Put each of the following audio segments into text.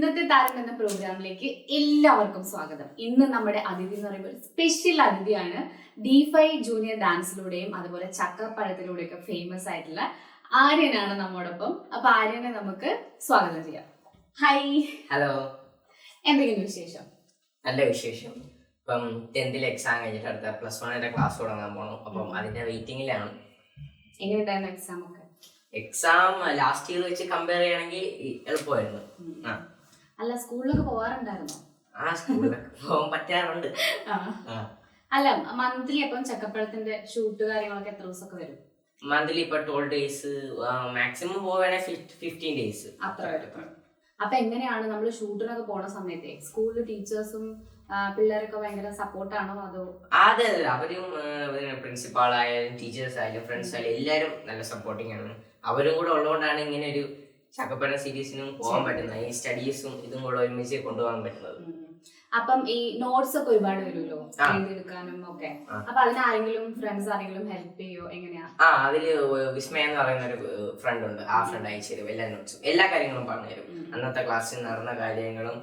ഇന്നത്തെ താരം എന്ന പ്രോഗ്രാമിലേക്ക് എല്ലാവർക്കും സ്വാഗതം. ഇന്ന് നമ്മുടെ അതിഥി എന്ന് പറയുമ്പോൾ സ്പെഷ്യൽ അതിഥിയാണ് ഡി ഫൈവ് ജൂനിയർ ഡാൻസിലൂടെയും അതുപോലെ ചക്കപ്പഴത്തിലൂടെയൊക്കെ ഫേമസ് ആയിട്ടുള്ള ആര്യനാണ് നമ്മോടൊപ്പം. അപ്പൊ ആര്യനെ നമുക്ക് സ്വാഗതം ചെയ്യാം. ഹൈ ഹലോ എന്തെങ്കിലും വിശേഷം? നല്ല വിശേഷം. ഇപ്പം ടെൻത്തിൽ എക്സാം കഴിഞ്ഞിട്ട് അടുത്ത പ്ലസ് വണ്ണിന്റെ ക്ലാസ് തുടങ്ങാൻ പോകണം അപ്പം അതിന്റെ വെയിറ്റിംഗിലാണ് എങ്ങനെയുണ്ടായിരുന്നു എക്സാം ഒക്കെ? എക്സാം ലാസ്റ്റ് ഇയർ വെച്ച് കമ്പയർ ചെയ്യണമെങ്കിൽ എളുപ്പമായിരുന്നു. ആ. അല്ല സ്കൂളിലൊക്കെ പോവാറുണ്ടായിരുന്നോ? ആ സ്കൂളിലൊക്കെ പോകാൻ പറ്റാറുണ്ട്. അല്ല മന്ത്ലി അപ്പം ചക്കപ്പഴത്തിന്റെ ഷൂട്ട് കാര്യങ്ങളൊക്കെ എത്ര ദിവസമൊക്കെ വരും? മന്ത്ലി ഇപ്പൊ ട്വൽവ് ഡേയ്സ് മാക്സിമം പോവുകയാണെങ്കിൽ ഫിഫ്റ്റീൻ ഡേയ്സ് അത്ര വരും അപ്പൊ എങ്ങനെയാണ് നമ്മൾ ഷൂട്ടിനൊക്കെ പോണ സമയത്ത്? സ്കൂളിൽ ടീച്ചേഴ്സും പിള്ളേരൊക്കെ ഭയങ്കര സപ്പോർട്ടാണോ അതോ? അതെ അതെ അവരും പ്രിൻസിപ്പാൾ ആയാലും ടീച്ചേഴ്സ് ആയാലും ഫ്രണ്ട്സ് ആയാലും എല്ലാരും നല്ല സപ്പോർട്ടിങ് ആണ്. അവരും കൂടെ ഉള്ളതുകൊണ്ടാണ് ഇങ്ങനെ ഒരു ചക്കപ്പന സീരീസിനും പോകാൻ പറ്റുന്ന ഈ സ്റ്റഡീസും ഇതും കൂടെ ഒരുമിച്ച് കൊണ്ടുപോകാൻ പറ്റുന്നത്. അപ്പം ഈ നോട്ട്സ് ഒക്കെ ഒരുപാട് വരുമല്ലോ. എഴുതിയെടുക്കാനും ഒക്കെ. അപ്പൊ അതിന് ആരെങ്കിലും ഫ്രണ്ട്സ് ആരെങ്കിലും ഹെൽപ്പ് ചെയ്യോ? എങ്ങനെയാ? ആ അതിൽ വിസ്മയ എന്ന് പറയുന്ന ഒരു ഫ്രണ്ട് ഉണ്ട്. ആ ഫ്രണ്ട് അയച്ചു തരും. എല്ലാ നോട്ട്സും എല്ലാ കാര്യങ്ങളും പറഞ്ഞു തരും. അന്നത്തെ ക്ലാസ്സിൽ നടന്ന കാര്യങ്ങളും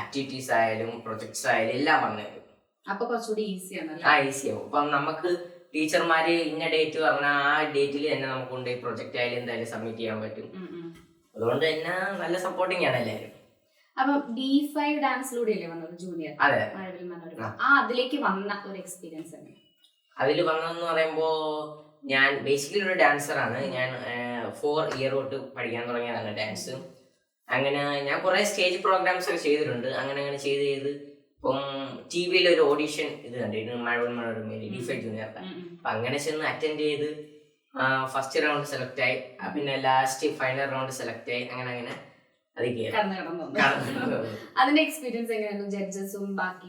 ആക്ടിവിറ്റീസ് ആയാലും പ്രൊജക്ട്സ് ആയാലും എല്ലാം പറഞ്ഞു തരും. അപ്പൊ കുറച്ചുകൂടി ഈസി ആ ഈസിയാവും അപ്പം നമുക്ക് ടീച്ചർമാര് ഇന്ന ഡേറ്റ് പറഞ്ഞാൽ ആ ഡേറ്റിൽ തന്നെ നമുക്ക് കൊണ്ട് പ്രൊജക്റ്റ് ആയാലും എന്തായാലും സബ്മിറ്റ് ചെയ്യാൻ പറ്റും. അതുകൊണ്ട് തന്നെ നല്ല സപ്പോർട്ടിംഗ് ആണ് എല്ലാവരും. അപ്പൊ ഡി ഫൈവ് ഡാൻസിലൂടെ വന്നത്? ജൂനിയർ അതെ. മഴവിൽ മനോരമ ആ. അതിലേക്ക് വന്ന ഒരു എക്സ്പീരിയൻസ് തന്നെ അതിൽ വന്നതെന്ന് പറയുമ്പോൾ ഞാൻ ബേസിക്കലി ഒരു ഡാൻസർ ആണ്. ഞാൻ ഫോർ ഇയർ തൊട്ട് പഠിക്കാൻ തുടങ്ങിയതാണ് ഡാൻസ് അങ്ങനെ ഞാൻ കുറെ സ്റ്റേജ് പ്രോഗ്രാംസ് ഒക്കെ ചെയ്തിട്ടുണ്ട്. അങ്ങനെ അങ്ങനെ ചെയ്ത് ചെയ്ത് ഇപ്പം ടി വിയിൽ ഒരു ഓഡീഷൻ ഇത് കണ്ടിരുന്നു മഴവൻ മനോരമയിൽ ഡി ഫൈവ് ജൂനിയർ അപ്പൊ അങ്ങനെ ചെന്ന് അറ്റൻഡ് ചെയ്ത് ഫസ്റ്റ് റൗണ്ട് സെലക്ട് ആയി. പിന്നെ ലാസ്റ്റ് ഫൈനൽ റൗണ്ട് സെലക്ട് ആയി. അങ്ങനെ അങ്ങനെ. അതിന്റെ എക്സ്പീരിയൻസ് എങ്ങനെയായിരുന്നു? ജഡ്ജസും ബാക്കി?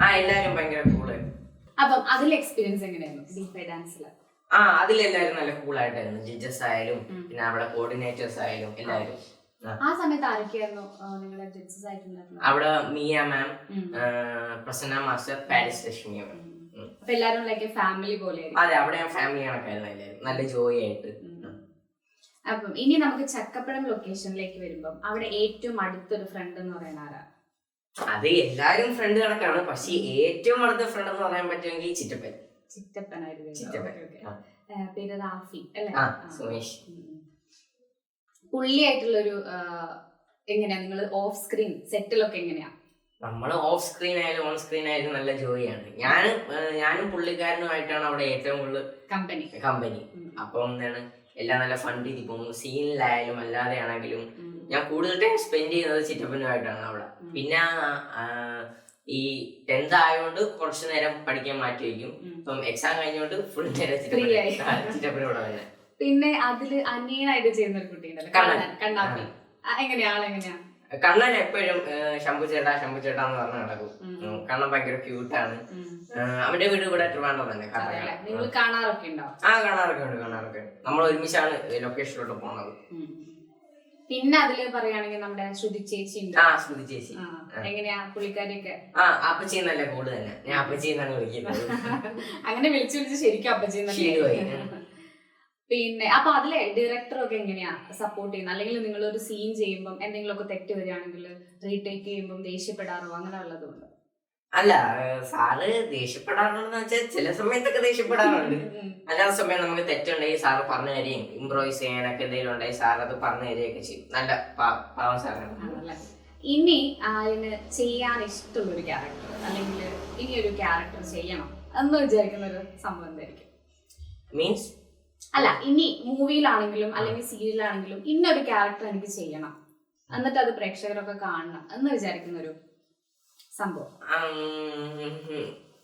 ആ എല്ലാരും ഭയങ്കര കൂളായിരുന്നു അപ്പം അതിലെ എക്സ്പീരിയൻസ് എങ്ങനെയായിരുന്നു? ഡി ഫൈവ് ഡാൻസിൽ ആ അതിലെല്ലാരും നല്ല കൂളായിട്ടായിരുന്നു ജഡ്ജസ് ആയാലും പിന്നെ അവിടെ കോർഡിനേറ്റേഴ്സ് ആയാലും എല്ലാവരും ആ. സമയത്ത് ആരൊക്കെയായിരുന്നു നിങ്ങളുടെ ജഡ്ജസ് ആയിട്ടുണ്ടായിരുന്നത്? അവിടെ Miya ma'am. Prasanna master Paris Laxmi ma'am. അപ്പൊ എല്ലാരും ലൈക്ക് ഫാമിലി പോലെ അതെ അവിടെ ഫാമിലി കണക്കായിരുന്നു എല്ലാവരും നല്ല ജോയി ആയിട്ട്. അപ്പം ഇനി നമുക്ക് ചക്കപ്പഴം ലൊക്കേഷനിലേക്ക് വരുമ്പം അവിടെ ഏറ്റവും അടുത്തൊരു ഫ്രണ്ട് എന്ന് പറയുന്ന ആരാ? അത് എല്ലാരും ഫ്രണ്ട് കണക്കാണ്. പക്ഷെ ഏറ്റവും അടുത്ത ഫ്രണ്ട് എന്ന് പറയാൻ പറ്റുമെങ്കിൽ ചിറ്റപ്പൻ. ചിറ്റപ്പനായിരുന്നു ചിറ്റപ്പൻ. പേര് റാഫി അല്ലേ. സുമേഷ്. പുള്ളിയായിട്ടുള്ളൊരു എങ്ങനെയാ? നിങ്ങൾ ഓഫ് സ്ക്രീൻ സെറ്റിലൊക്കെ എങ്ങനെയാ? നമ്മൾ ഓഫ് സ്ക്രീൻ ആയാലും ഓൺ സ്ക്രീൻ ആയാലും നല്ല ജോലിയാണ്. ഞാനും ഏഹ്, ഞാനും പുള്ളിക്കാരനുമായിട്ടാണ് അവിടെ ഏറ്റവും കൂടുതൽ കമ്പനി കമ്പനി അപ്പം എന്താണ് എല്ലാം നല്ല ഫണ്ട് ഇരിക്കും സീനിലായാലും അല്ലാതെ ആണെങ്കിലും ഞാൻ കൂടുതൽ ടൈം സ്പെൻഡ് ചെയ്യുന്നത് ചിറ്റപ്പനുമായിട്ടാണ് അവിടെ. പിന്നെ ഈ ടെൻത്ത് ആയതുകൊണ്ട് കുറച്ചു നേരം പഠിക്കാൻ മാറ്റി വയ്ക്കും. ഇപ്പം എക്സാം കഴിഞ്ഞുകൊണ്ട് ഫുൾ നേരം. ചിറ്റപ്പനോട് തന്നെ പിന്നെ അതിൽ അനിയനായിട്ട് ചെയ്യുന്ന ഒരു കുട്ടി എങ്ങനെയാണ് കണ്ണാപ്പി എങ്ങനെയാ? ആളെങ്ങനെയാ? കണ്ണൻ എപ്പോഴും ശംഭു ചേട്ടാ ശംഭു ചേട്ടാ എന്ന് പറഞ്ഞു നടക്കും. കണ്ണൻ ഭയങ്കര ക്യൂട്ടാണ് ആണ്. അവന്റെ വീട് ഇവിടെ ട്രിവാൻഡ്രം തന്നെ കാണാറൊക്കെ ആ കാണാറൊക്കെ ഉണ്ട് കാണാറൊക്കെ നമ്മൾ ഒരുമിച്ചാണ് ലൊക്കേഷനിലോട്ട് പോണത്. പിന്നെ അതിൽ പറയുകയാണെങ്കിൽ നമ്മുടെ ശ്രുതി ചേച്ചി ഉണ്ട്. ആ ശ്രുതി ചേച്ചി. എങ്ങനെയാ പുള്ളിക്കാരിയൊക്കെ? ആ അപ്പച്ചി എന്നല്ല കൂട് തന്നെ. ഞാൻ അപ്പച്ചി എന്നാണ് വിളിക്കുന്നത്. അങ്ങനെ വിളിച്ചു വിളിച്ച് ശരിക്കും അപ്പച്ചി ശീലമായി. പിന്നെ അപ്പൊ അതിലെ ഡയറക്ടർ ഒക്കെ എങ്ങനെയാ സപ്പോർട്ട് ചെയ്യുന്നത് അല്ലെങ്കിൽ നിങ്ങൾ ഒരു സീൻ ചെയ്യുമ്പോൾ എന്തെങ്കിലുമൊക്കെ തെറ്റ് വരികയാണെങ്കിൽ റീടേക്ക് ചെയ്യുമ്പോൾ ദേഷ്യപ്പെടാറോ? അങ്ങനെ ഉള്ളതുകൊണ്ട് അല്ല സാറ് ദേഷ്യപ്പെടാറുണ്ടെന്ന് വെച്ചാൽ ചില സമയത്തൊക്കെ ദേഷ്യപ്പെടാറുണ്ട്. അല്ലാത്ത സമയം നമുക്ക് തെറ്റുണ്ടെങ്കിൽ സാറ് പറഞ്ഞു തരികയും ഇംപ്രോവൈസ് ചെയ്യാനൊക്കെ എന്തെങ്കിലും ഉണ്ടെങ്കിൽ സാർ അത് പറഞ്ഞു തരികയൊക്കെ ചെയ്യും. നല്ല പാവം സാറാണ്. ഇനി അതിന് ചെയ്യാൻ ഇഷ്ടമുള്ള ഒരു ക്യാരക്ടർ അല്ലെങ്കിൽ ഇനി ഒരു ക്യാരക്ടർ ചെയ്യണം എന്ന് വിചാരിക്കുന്ന ഒരു സംഭവം എന്തായിരിക്കും? മീൻസ് അല്ല ഇനി മൂവിയിലാണെങ്കിലും അല്ലെങ്കിൽ സീരിയലാണെങ്കിലും ഇന്നൊരു ക്യാരക്ടർ എനിക്ക് ചെയ്യണം. എന്നിട്ട് അത് പ്രേക്ഷകരൊക്കെ കാണണം എന്ന് വിചാരിക്കുന്ന ഒരു സംഭവം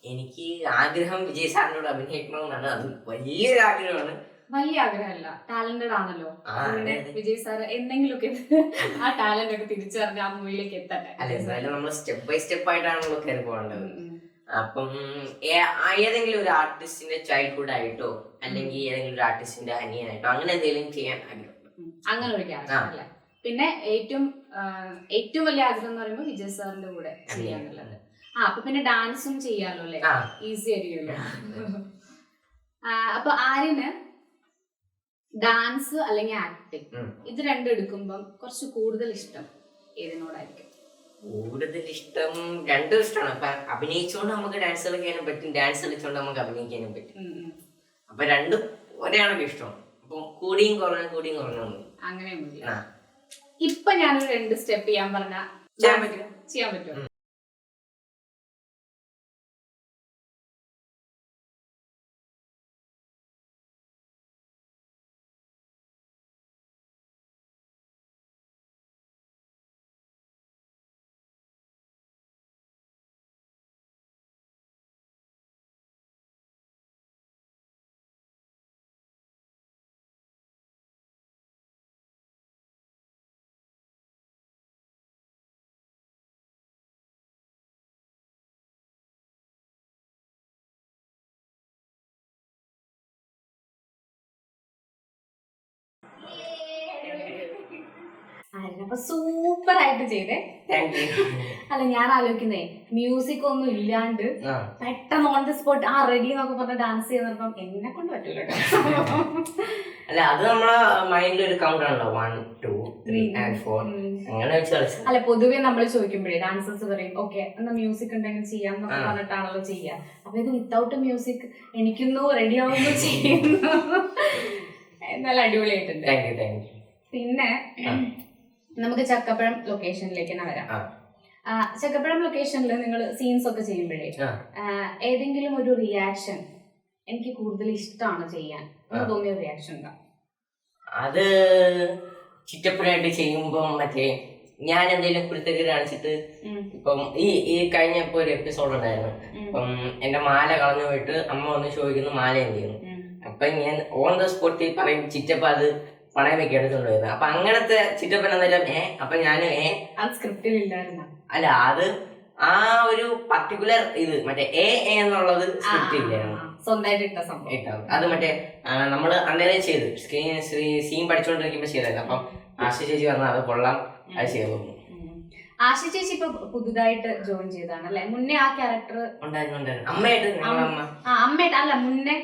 എനിക്ക് ആഗ്രഹം വിജയ് സാറിനോട് അഭിനയിക്കണമെന്നാണ്. അത് വലിയൊരു ആഗ്രഹമാണ് വലിയ ആഗ്രഹമല്ല ടാലന്റഡ് ആണല്ലോ. അതുകൊണ്ട്. വിജയ് സാർ എന്തെങ്കിലുമൊക്കെ ആ ടാലന്റ് ഒക്കെ തിരിച്ചറിഞ്ഞ് ആ മൂവിയിലേക്ക് എത്തട്ടെ. അല്ലെ നമ്മൾ സ്റ്റെപ്പ് ബൈ സ്റ്റെപ്പ് ആയിട്ടാണല്ലോ കയറി പോകേണ്ടത്. അപ്പം ഏതെങ്കിലും ഒരു ആർട്ടിസ്റ്റിന്റെ ചൈൽഡ്ഹുഡ് ആയിട്ടോ അല്ലെങ്കിൽ ഏതെങ്കിലും ഒരു ആർട്ടിസ്റ്റിന്റെ ഹനിയായിട്ടോ അങ്ങനെ എന്തെങ്കിലും ചെയ്യാൻ ആഗ്രഹം അങ്ങനെ ഒരു ക്യാരക്ടർ അല്ലേ? പിന്നെ ഏറ്റവും ഏറ്റവും വലിയ ആഗ്രഹം എന്ന് പറയുമ്പോൾ വിജയ് സാറിന്റെ കൂടെ ചെയ്യാന്നുള്ളത് ആ അപ്പൊ പിന്നെ ഡാൻസും ചെയ്യാലോ അല്ലേ? ഈസി ആയിരിക്കുമല്ലോ. അപ്പൊ ആര്യന് ഡാൻസ് അല്ലെങ്കിൽ ആക്ടിങ് ഇത് രണ്ടും എടുക്കുമ്പം കുറച്ച് കൂടുതൽ ഇഷ്ടം ഏതിനോടായിരിക്കും? കൂടുതൽ ഇഷ്ടം രണ്ടും ഇഷ്ടമാണ്. അപ്പൊ അഭിനയിച്ചുകൊണ്ട് നമുക്ക് ഡാൻസ് കളിക്കാനും പറ്റും. ഡാൻസ് കളിച്ചുകൊണ്ട് നമുക്ക് അഭിനയിക്കാനും പറ്റും. അപ്പൊ രണ്ടും ഒരേ ഇഷ്ടം അപ്പൊ കൂടിയും കുറഞ്ഞ കൂടിയും കുറഞ്ഞു അങ്ങനെ ഇപ്പൊ ഞാനൊരു രണ്ട് സ്റ്റെപ്പ് ചെയ്യാൻ പറഞ്ഞ ചെയ്യാൻ പറ്റും ചെയ്യാൻ അപ്പൊ സൂപ്പർ ആയിട്ട് ചെയ്തേ. അല്ല ഞാൻ ആലോചിക്കുന്നേ മ്യൂസിക് ഒന്നും ഇല്ലാണ്ട് പെട്ടെന്ന് ഓൺ ദി സ്പോട്ട് ആ റെഡി എന്നൊക്കെ പറഞ്ഞ ഡാൻസ് ചെയ്യുന്നപ്പം എന്നെ കൊണ്ട് പറ്റൂല. അല്ല അത് നമ്മളെ മൈൻഡിൽ ഒരു കൗണ്ട് ആണല്ലോ one two three and four ഉം. അങ്ങനെ അല്ല പൊതുവെ നമ്മൾ ചോദിക്കുമ്പോഴേ ഡാൻസേഴ്സ് പറയും ഓക്കെ എന്നാ മ്യൂസിക് ഉണ്ടെങ്കിൽ ചെയ്യാം? എന്നൊക്കെ. പറഞ്ഞിട്ടാണല്ലോ ചെയ്യുക അപ്പൊ ഇത് വിത്തൗട്ട് മ്യൂസിക് എനിക്കൊന്നും റെഡി ആവുന്നു ചെയ്യുന്നു. എന്നാലും അടിപൊളിയായിട്ടുണ്ട്. പിന്നെ. നമുക്ക് ചക്കപ്പഴം ലൊക്കേഷനിലേക്ക് തന്നെ വരാം ചക്കപ്പഴം ലൊക്കേഷനിൽ നിങ്ങൾ സീൻസ് ഒക്കെ ചെയ്യുമ്പോഴേ ഏതെങ്കിലും ഒരു റിയാക്ഷൻ എനിക്ക് കൂടുതൽ ഇഷ്ടമാണ് ചെയ്യാൻ. എന്ന് തോന്നിയ റിയാക്ഷൻ ഉണ്ടോ? അത് ചിറ്റപ്പുഴയായിട്ട് ചെയ്യുമ്പോൾ മറ്റേ ഞാൻ എന്തെങ്കിലും കുരുത്തക്ക് കാണിച്ചിട്ട് ഇപ്പം ഈ ഈ കഴിഞ്ഞപ്പോ ഒരു എപ്പിസോഡ് ഉണ്ടായിരുന്നു. ഇപ്പം അപ്പം എന്റെ മാല കളഞ്ഞു പോയിട്ട് അമ്മ വന്ന് ചോദിക്കുന്നു മാല എന്ത് ചെയ്യുന്നു. അപ്പൊ ഞാൻ ഓൺ ദ സ്പോട്ടിൽ പറയും ചിറ്റപ്പ അത് പണയം വെക്കി കൊണ്ടുവരുന്നത് വരുന്നത് അപ്പൊ അങ്ങനത്തെ ചിറ്റപ്പൻ അന്നേരം ഏ അപ്പൊ ഞാൻ ഏ അത് സ്ക്രിപ്റ്റിൽ ഇല്ലായിരുന്നു. അല്ല അത് ആ ഒരു പർട്ടിക്കുലർ ഇത് മറ്റേ എ എ എന്നുള്ളത് സ്ക്രിപ്റ്റ് ഇല്ലായിരുന്നു സ്വന്തമായിട്ട് ഇട്ട സംഭവം. അത് മറ്റേ ആ, നമ്മൾ അന്നേരം ചെയ്ത്. സ്ക്രീൻ സീൻ പഠിച്ചുകൊണ്ടിരിക്കുമ്പോ ചെയ്തായിരുന്നു അപ്പം ആശ ചേച്ചി പറഞ്ഞ അത് കൊള്ളാം അത് ചെയ്തു. തോന്നുന്നു ആശ ചേച്ചി ഇപ്പൊ പുതുതായിട്ട് ജോയിൻ ചെയ്താണ് അല്ലെ മുന്നേ ആ ക്യാരക്ടർ ഉണ്ടായിരുന്നു ഉണ്ടായിരുന്നു. അമ്മയായിട്ട് ആ അല്ല മുന്നേ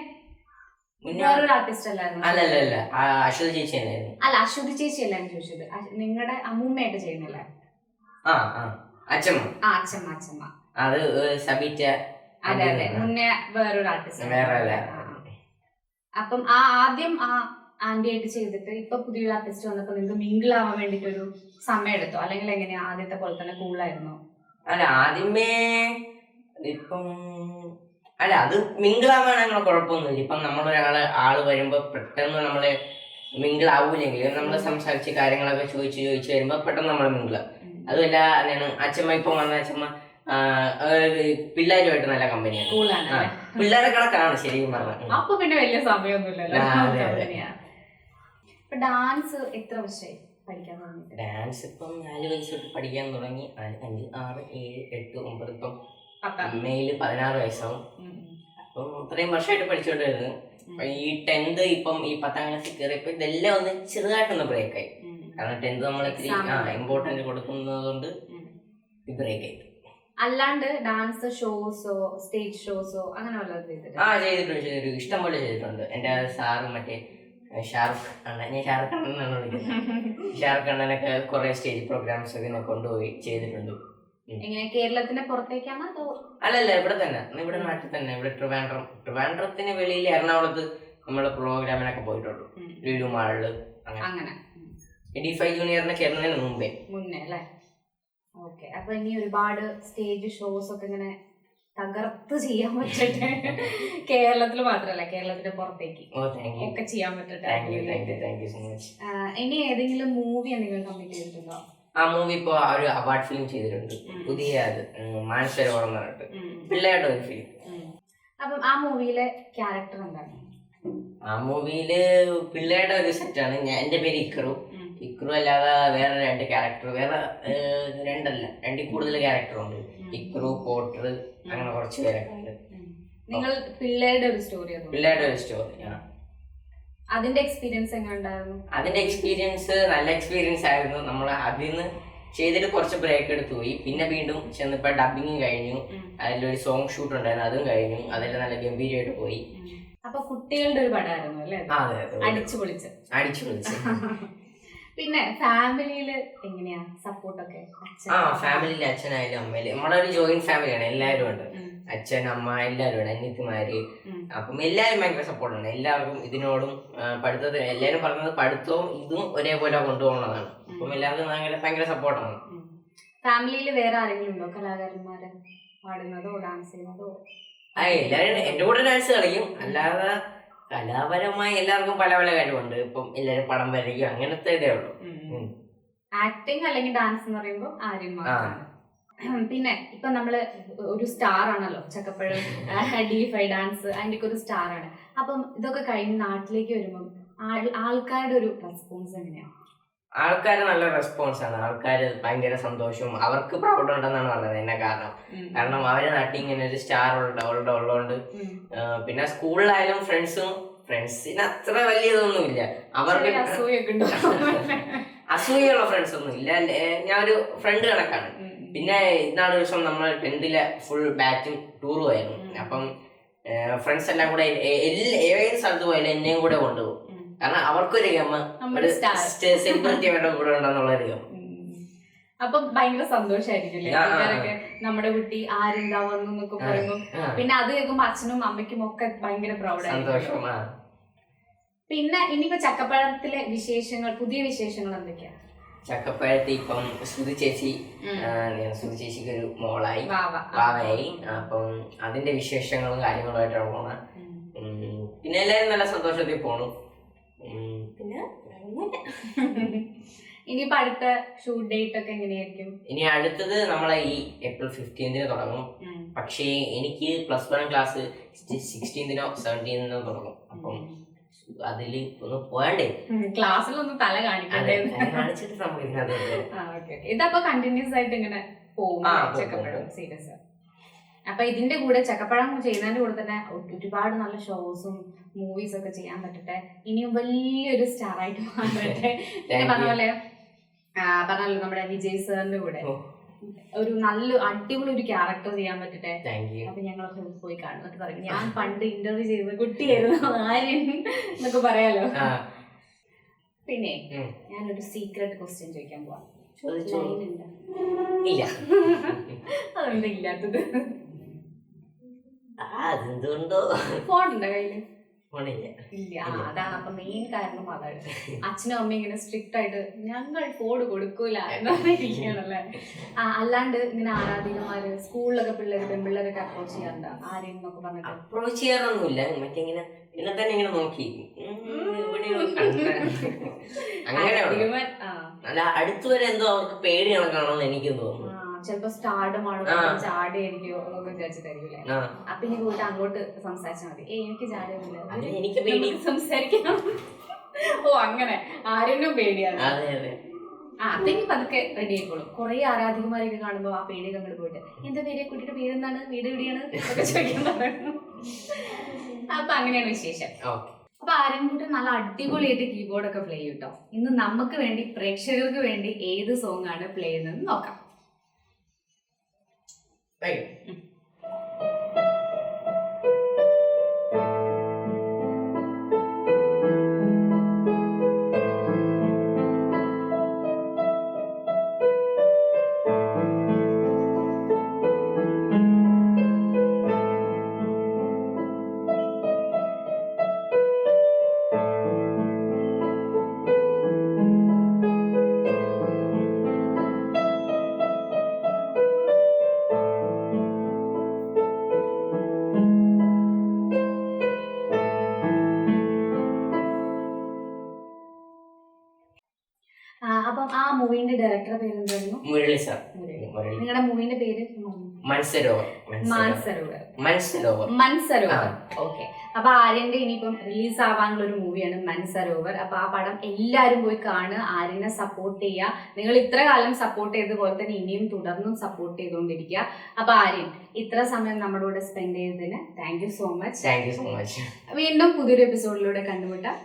വേറൊരു ആർട്ടിസ്റ്റ് അല്ലായിരുന്നു? അല്ലല്ല അല്ല അല്ല ആ അശ്വതി ചേച്ചി തന്നെയായിരുന്നു അല്ല അശ്വതി ചേച്ചി അല്ല ഞാൻ ചോദിച്ചത് നിങ്ങളുടെ അമ്മൂമ്മയായിട്ട് ചെയ്യുന്നില്ല? ആ ആ. അച്ഛമ്മ ആ അച്ഛമ്മ അച്ഛമ്മ അത് ഏ, സബീറ്റ അതെ അതെ. മുന്നേ വേറൊരു ആർട്ടിസ്റ്റ് വേറെ അല്ല? അപ്പം ആ ആദ്യം ആ ആന്റി ആയിട്ട് ചെയ്തിട്ട് ഇപ്പൊ പുതിയൊരു ആർട്ടിസ്റ്റ് വന്നപ്പോ നിങ്ങൾക്ക് മിങ്കിൾ ആവാൻ വേണ്ടിട്ട് ഒരു സമയം എടുത്തോ അല്ലെങ്കിൽ എങ്ങനെയാ ആദ്യത്തെ പോലെ തന്നെ കൂളായിരുന്നോ അല്ല ആദ്യമേ ഇപ്പം അല്ല അത് മിങ്കിളാവാൻ അങ്ങനെ കുഴപ്പമൊന്നുമില്ല. ഇപ്പം നമ്മളൊരാൾ ആൾ വരുമ്പോൾ പെട്ടെന്ന് നമ്മൾ മിങ്കിൾ ആവൂലെങ്കിൽ നമ്മൾ സംസാരിച്ച് കാര്യങ്ങളൊക്കെ ചോദിച്ച് ചോദിച്ച് വരുമ്പോൾ പെട്ടെന്ന് നമ്മൾ മിങ്കിള. അതുമല്ല എന്താണ് അച്ഛമ്മ ഇപ്പം വന്ന അച്ഛമ്മ പിള്ളേരുമായിട്ട് നല്ല കമ്പനിയാണ്. പിള്ളേരെ കണക്കാണ് ശരിക്കും പറഞ്ഞത് അപ്പൊ പിന്നെ വലിയ സമയമൊന്നുമില്ല. ഡാൻസ് എത്ര വർഷമായി പഠിക്കാൻ ഡാൻസ് ഇപ്പം നാല് വയസ്സ് തൊട്ട് പഠിക്കാൻ തുടങ്ങി. അഞ്ച് ആറ് ഏഴ് എട്ട് ഒമ്പത് ഇപ്പം മെയിൽ പതിനാറ് വയസ്സാവും. അപ്പം ഇത്രയും വർഷമായിട്ട് പഠിച്ചുകൊണ്ടിരുന്നു ഈ ടെൻത്ത് ഇപ്പം ഈ പത്താം ക്ലാസ്സിൽ കയറിയപ്പോ ഇതെല്ലാം ഒന്ന് ചെറുതായിട്ടൊന്ന് ബ്രേക്കായി. കാരണം ടെൻത്ത് നമ്മൾ ഇത്തിരി ഇമ്പോർട്ടൻസ് ആ കൊടുക്കുന്നത് കൊണ്ട് ഉം. ബ്രേക്ക് ആയി. അല്ലാണ്ട് ഡാൻസ് ഷോസോ സ്റ്റേജ് ഷോസോ അങ്ങനെ വല്ലതും ആ ചെയ്തിട്ടുണ്ട് ചെയ്തിട്ടുണ്ട്. ഇഷ്ടം പോലെ ചെയ്തിട്ടുണ്ട്. എന്റെ സാറ് മറ്റേ ഷാറുഖ് അണ്ണൻ. ഞാൻ ഷാറുഖ് അണ്ണൻ എന്നാണ് വിളിക്കുന്നത്. ഷാറുഖ് അണ്ണനൊക്കെ കുറെ സ്റ്റേജ് പ്രോഗ്രാംസ് ഒക്കെ കൊണ്ടുപോയി ചെയ്തിട്ടുണ്ട്. എങ്ങനെ കേരളത്തിന്റെ പുറത്തേക്കാണോ അതോ അല്ലല്ല ഇവിടെ തന്നെ. ഇവിടെ നാട്ടിൽ തന്നെ ഇവിടെ ട്രിവാൻഡ്രം. ട്രിവാൻഡ്രത്തിന് വെളിയിൽ എറണാകുളത്ത് നമ്മൾ പ്രോഗ്രാമിനൊക്കെ പോയിട്ടുള്ളൂ. ലുലു മാളിൽ അങ്ങനെ. അങ്ങനെ. ഉം. ഡി ഫൈവ് ജൂനിയറിനെ കയറുന്നതിന് മുമ്പേ. മുന്നേ അല്ലേ? ഓക്കെ. അപ്പൊ ഇനി ഒരുപാട് സ്റ്റേജ് ഷോസ് ഒക്കെ ഇങ്ങനെ തകർത്ത് ചെയ്യാൻ പറ്റട്ടെ. കേരളത്തിൽ മാത്രല്ല കേരളത്തിന്റെ പുറത്തേക്ക്. ഒക്കെ ചെയ്യാൻ പറ്റട്ടെ. ഇനി ഏതെങ്കിലും മൂവി എന്തെങ്കിലും കമ്മിറ്റ് ചെയ്തിട്ടുണ്ടോ? ആ മൂവി ഇപ്പൊ ഒരു അവാർഡ് ഫിലിം ചെയ്തിട്ടുണ്ട്. പുതിയ അത് മാനസരോവർ എന്ന് പറഞ്ഞിട്ട്. പിള്ളേരുടെ ഒരു ഫിലിം അപ്പം ആ മൂവിയിലെ ക്യാരക്ടർ എന്താണ്? ആ മൂവിയിൽ പിള്ളേരുടെ ഒരു സെറ്റാണ് ഞാൻ എന്റെ പേര് ഇക്രു. ഇക്രു അല്ലാതെ വേറെ രണ്ട് ക്യാരക്ടർ വേറെ രണ്ടല്ല രണ്ടിൽ കൂടുതൽ ക്യാരക്ടർ ഉണ്ട്. ഇക്രു പോട്ടർ അങ്ങനെ കുറച്ച് പേരൊക്കെ ഉണ്ട് നിങ്ങൾ പിള്ളേരുടെ ഒരു സ്റ്റോറി പിള്ളേരുടെ ഒരു സ്റ്റോറി ആ. അതിന്റെ എക്സ്പീരിയൻസ് എങ്ങനെ ഉണ്ടായിരുന്നു അതിന്റെ എക്സ്പീരിയൻസ് നല്ല എക്സ്പീരിയൻസ് ആയിരുന്നു. നമ്മൾ അതിൽ നിന്ന് ചെയ്തിട്ട് കുറച്ച് ബ്രേക്ക് എടുത്തു പോയി. പിന്നെ വീണ്ടും ചെന്നിപ്പോ ഡബിങ് കഴിഞ്ഞു. അതിലൊരു സോങ് ഷൂട്ട് ഉണ്ടായിരുന്നു. അതും കഴിഞ്ഞു. അതെല്ലാം നല്ല ഗംഭീരമായിട്ട് പോയി. അപ്പൊ കുട്ടികളുടെ ഒരു പടമായിരുന്നു അല്ലേ? അടിച്ചു പൊളിച്ച്. അടിച്ചു പൊളിച്ച്. പിന്നെ ഫാമിലിയിൽ എങ്ങനെയാ സപ്പോർട്ടൊക്കെ ആ ഫാമിലിയിലെ അച്ഛനായാലും അമ്മയിലും. നമ്മളൊരു ജോയിന്റ് ഫാമിലിയാണ് എല്ലാവരും ഉണ്ട് അച്ഛൻ അമ്മ എല്ലാവരും അനിയത്തിമാര്. അപ്പം എല്ലാവരും ഭയങ്കര സപ്പോർട്ടാണ് എല്ലാവർക്കും ഇതിനോടും പഠിത്തത് പഠിത്തത്തിന് എല്ലാവരും പറഞ്ഞത് പഠിത്തവും ഇതും ഒരേപോലെ കൊണ്ടുപോകുന്നതാണ് അപ്പം എല്ലാവർക്കും ഭയങ്കര ഭയങ്കര സപ്പോർട്ടാണ് ഫാമിലിയിൽ വേറെ ആരെങ്കിലും ഉണ്ടോ കലാകാരന്മാരെ? പാടുന്നതോ ഡാൻസ് ചെയ്യുന്നതോ? ആ എല്ലാവരും എന്റെ കൂടെ ഡാൻസ് കളിക്കും. അല്ലാതെ കലാപരമായി എല്ലാവർക്കും പല പല കഴിവുണ്ട് ഇപ്പം എല്ലാവരും പടം വരയ്ക്കും. അങ്ങനത്തെ ഇതേ ഉള്ളൂ. ആക്ടിങ് അല്ലെങ്കിൽ ഡാൻസ് എന്ന് പറയുമ്പോൾ ആരും പിന്നെ ഇപ്പൊ നമ്മൾ ഒരു സ്റ്റാർ ആണല്ലോ ചക്കപ്പഴം ഡി ഫൈ ഡാൻസ് അതിന്റെ ഒരു സ്റ്റാർ ആണ് അപ്പം ഇതൊക്കെ കഴിഞ്ഞ് നാട്ടിലേക്ക് വരുമ്പോൾ ആൾ- ആൾക്കാരുടെ ഒരു റെസ്പോൺസ് എങ്ങനെയാണ് ആൾക്കാർ നല്ല റെസ്പോൺസ് ആണ്. ആൾക്കാർ ഭയങ്കര സന്തോഷവും അവർക്ക് പ്രൗഡ് ഉണ്ടെന്നാണ് പറഞ്ഞത് എന്നെ കാരണം. കാരണം അവരെ നാട്ടിൽ ഇങ്ങനെ ഒരു സ്റ്റാർ ഉള്ള ഉള്ളതുകൊണ്ട്. പിന്നെ സ്കൂളിലായാലും ഫ്രണ്ട്സും ഫ്രണ്ട്സിന് അത്ര വലിയ ഇതൊന്നുമില്ല അവർക്ക് ചെറിയ അസൂയൊക്കെ അസൂയുള്ള ഫ്രണ്ട്സ് ഒന്നും ഇല്ല. ഞാൻ ഒരു ഫ്രണ്ട് കണക്കാണ്. പിന്നെ ഇന്നാണ് ദിവസം നമ്മൾ ടെൻത്തിലെ ഫുൾ ബാറ്റിംഗ് ടൂർ പോയിരുന്നു. അപ്പം ഫ്രണ്ട്സ് എല്ലാം കൂടെ എല്ലാ ഏത് സ്ഥലത്ത് പോയാലും എന്നെയും കൂടെ കൊണ്ടുപോകും. കാരണം അവർക്കൊരു ഗമ ഒരു സ്റ്റാർ കൂടെ ഉണ്ടെന്നുള്ള ഒരു ഗമ. അപ്പം ഭയങ്കര. വീട്ടുകാരൊക്കെ നമ്മുടെ കുട്ടി ആരെന്താ വന്നു എന്നൊക്കെ പിന്നെ അത് കേൾക്കുമ്പോ അച്ഛനും അമ്മയ്ക്കും ഒക്കെ ഭയങ്കര ആ. പിന്നെ ഇനിയിപ്പോ ചക്കപ്പഴത്തിലെ വിശേഷങ്ങൾ പുതിയ വിശേഷങ്ങൾ എന്തൊക്കെയാ? ചക്കപ്പഴത്ത് ഇപ്പം ശ്രുതി ചേച്ചി ശ്രുതി ചേച്ചിക്ക് ഒരു മോളായി. വാവ. വാവയായി. അപ്പം അതിന്റെ വിശേഷങ്ങളും കാര്യങ്ങളുമായിട്ടാണ് പോണ. പിന്നെ എല്ലാരും നല്ല സന്തോഷത്തിൽ പോണു. പിന്നെ. ഇനിയിപ്പോ അടുത്ത ഷൂട്ട് ഡേറ്റ് ഒക്കെ എങ്ങനെയായിരിക്കും? ഇനി അടുത്തത് നമ്മളെ ഈ ഏപ്രിൽ ഫിഫ്റ്റീൻതിന് തുടങ്ങും. പക്ഷേ എനിക്ക് പ്ലസ് വൺ ക്ലാസ് സിക്സ്റ്റീൻതിനോ സെവന്റീനോ തുടങ്ങും. അപ്പം അതിൽ ഒന്ന് പോയാണ്ടേ. ക്ലാസ്സിൽ ക്ലാസ്സിലൊന്ന് തല കാണിക്കണ്ടേ കാണിച്ചിട്ട്. ഇതപ്പോ കണ്ടിന്യൂസ് ആയിട്ട് ഇങ്ങനെ പോകും സീരിയസ് അപ്പൊ ഇതിന്റെ കൂടെ ചക്കപ്പഴം ചെയ്യുന്നതിന്റെ കൂടെ തന്നെ ഒരുപാട് നല്ല ഷോസും മൂവീസ് ഒക്കെ ചെയ്യാൻ പറ്റട്ടെ. ഇനിയും വലിയൊരു സ്റ്റാർ ആയിട്ട് മാറട്ടെ. പറഞ്ഞ പോലെ പറഞ്ഞല്ലോ നമ്മുടെ വിജയ് സാറിന്റെ കൂടെ. ഒരു നല്ല അടിപൊളി ഒരു ക്യാരക്ടർ ചെയ്യാൻ പറ്റട്ടെ. അപ്പൊ ഞങ്ങളൊക്കെ പോയി കാണും. എന്നൊക്കെ പറയും ഞാൻ പണ്ട് ഇന്റർവ്യൂ ചെയ്ത കുട്ടിയായിരുന്നു ആര്യൻ എന്നൊക്കെ പറയാലോ. പിന്നെ. ഞാനൊരു സീക്രട്ട് ക്വസ്റ്റ്യൻ ചോദിക്കാൻ പോവാം. ഇല്ല. അതെന്താ ഇല്ലാത്തത്? അതെന്തുകൊണ്ടോ. ഫോൺ ഉണ്ടോ കയ്യിൽ? ഇല്ല. അതാണ് അപ്പൊ മെയിൻ കാരണം അതാണ് അച്ഛനും അമ്മയും ഇങ്ങനെ സ്ട്രിക്റ്റ് ആയിട്ട് ഞങ്ങൾ കോഡ് കൊടുക്കൂല എന്നല്ലേ ആ അല്ലാണ്ട് ഇങ്ങനെ ആരാധികമാര് സ്കൂളിലൊക്കെ പിള്ളേർ പെൺപിള്ളേരൊക്കെ അപ്രോച്ച് ചെയ്യാറുണ്ട്? ആരെയും എന്നൊക്കെ പറഞ്ഞിട്ട്? അപ്രോച്ച് ചെയ്യാറൊന്നുമില്ല. മറ്റേ ഇങ്ങനെ എന്നെ തന്നെ ഇങ്ങനെ നോക്കി. അങ്ങനെ അടുത്തുവരെ എന്തോ അവർക്ക് പേടി കണക്കാണോന്ന് എനിക്കും തോന്നുന്നു. ചിലപ്പോ സ്റ്റാർഡും ആണോ എനിക്ക് ചാടിയായിരിക്കോ എന്നൊക്കെ വിചാരിച്ചിട്ടായിരിക്കും ആ. അപ്പൊ ഇനി പോയിട്ട് അങ്ങോട്ട് സംസാരിച്ചാൽ മതി. ഏ എനിക്ക് ചാടിയൊന്നുമില്ല. അത് എനിക്ക് പേടി നമുക്ക് സംസാരിക്കാം ഓ അങ്ങനെ. ആരെങ്കിലും പേടിയാണ് അതെ അതെ. ആ അതെങ്കിൽ പതുക്കെ റെഡി ആയിക്കോളും. കുറെ ആരാധികമാരൊക്കെ കാണുമ്പോ ആ പേടി അങ്ങോട്ട് പോയിട്ട് എന്താ പേര് കുട്ടിയുടെ പേരെന്താണ്? വീട് എവിടെയാണ്? ഒക്കെ ചോദിക്കുന്നത് അപ്പൊ അങ്ങനെയാണ് വിശേഷം. അപ്പൊ ആരെങ്കിലും നല്ല അടിപൊളിയായിട്ട് കീബോർഡ് ഒക്കെ പ്ലേ ചെയ്യും കേട്ടോ ഇന്ന് നമുക്ക് വേണ്ടി പ്രേക്ഷകർക്ക് വേണ്ടി ഏത് സോങ് ആണ് പ്ലേ ചെയ്യുന്നത് നോക്കാം. ആ, മൂവിന്റെ ഡയറക്ടർ മുരളി സാർ. നിങ്ങളുടെ മൂവിന്റെ പേര് മത്സരോവർ. മാൻസരോവർ മത്സരോവർ. മൻസരോവർ ആ. ഓക്കെ. അപ്പൊ ആര്യന്റെ ഇനിയിപ്പം റിലീസ് ആവാനുള്ള ഒരു മൂവിയാണ് മൻസരോവർ അപ്പൊ ആ പടം എല്ലാരും പോയി കാണുക ആര്യനെ സപ്പോർട്ട് ചെയ്യുക. നിങ്ങൾ ഇത്ര കാലം സപ്പോർട്ട് ചെയ്തതുപോലെ പോലെ തന്നെ ഇനിയും തുടർന്നും സപ്പോർട്ട് ചെയ്തുകൊണ്ടിരിക്കുക. അപ്പൊ ആര്യൻ ഇത്ര സമയം നമ്മുടെ കൂടെ സ്പെൻഡ് ചെയ്തതിന് thank you so much thank you so much വീണ്ടും പുതിയൊരു എപ്പിസോഡിലൂടെ കണ്ടുമുട്ടാം.